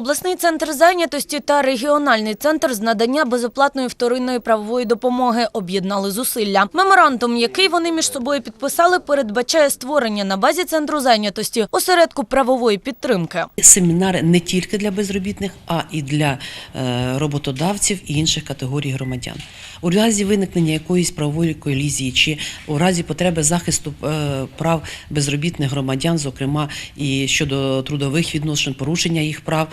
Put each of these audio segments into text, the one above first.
Обласний центр зайнятості та регіональний центр з надання безоплатної вторинної правової допомоги об'єднали зусилля. Меморандум, який вони між собою підписали, передбачає створення на базі центру зайнятості осередку правової підтримки. Семінари не тільки для безробітних, а і для е, роботодавців і інших категорій громадян. У разі виникнення якоїсь правової колізії чи у разі потреби захисту е, прав безробітних громадян, зокрема і щодо трудових відношень, порушення їх прав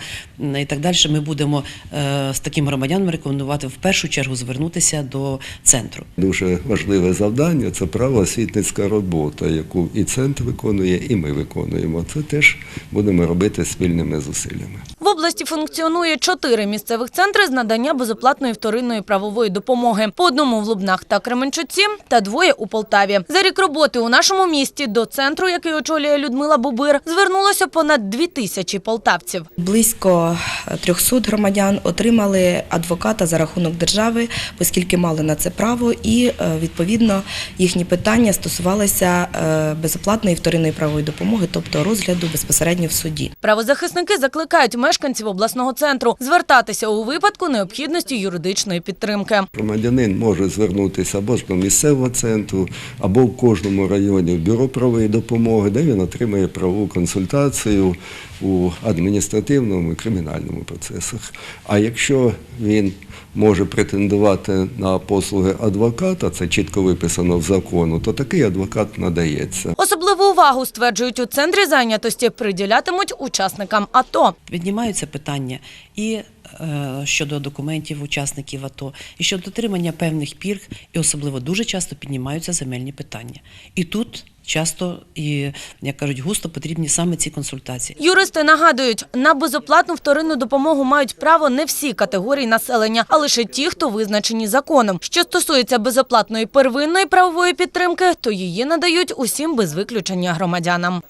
і так далі, ми будемо е, з таким громадянам рекомендувати в першу чергу звернутися до центру. Дуже важливе завдання це правоосвітницька робота, яку і центр виконує, і ми виконуємо. Це теж будемо робити спільними зусиллями. В області функціонує чотири місцевих центри з надання безоплатної вторинної правової допомоги. По одному в Лубнах та Кременчуці та двоє у Полтаві. За рік роботи у нашому місті до центру, який очолює Людмила Бубир, звернулося понад дві тисячі полтавців. Близько 300 громадян отримали адвоката за рахунок держави, оскільки мали на це право, і е, відповідно їхні питання стосувалися е, безоплатної вторинної правової допомоги, тобто розгляду безпосередньо в суді. Правозахисники закликають мешканців обласного центру звертатися у випадку необхідності юридичної підтримки. Громадянин може звернутися або ж до місцевого центру, або в кожному районі в бюро правової допомоги, де він отримає правову консультацію у адміністративному і кримінальному процесах. А якщо він може претендувати на послуги адвоката, це чітко виписано в закону, то такий адвокат надається. Особливу увагу стверджують у центрі зайнятості приділятимуть учасникам АТО. Піднімаються питання і е, щодо документів учасників АТО, і щодо дотримання певних пільг, і особливо дуже часто піднімаються земельні питання. І тут часто і, як кажуть, густо потрібні саме ці консультації. Юристи нагадують, на безоплатну вторинну допомогу мають право не всі категорії населення, а лише ті, хто визначені законом. Що стосується безоплатної первинної правової підтримки, то її надають усім без виключення громадянам.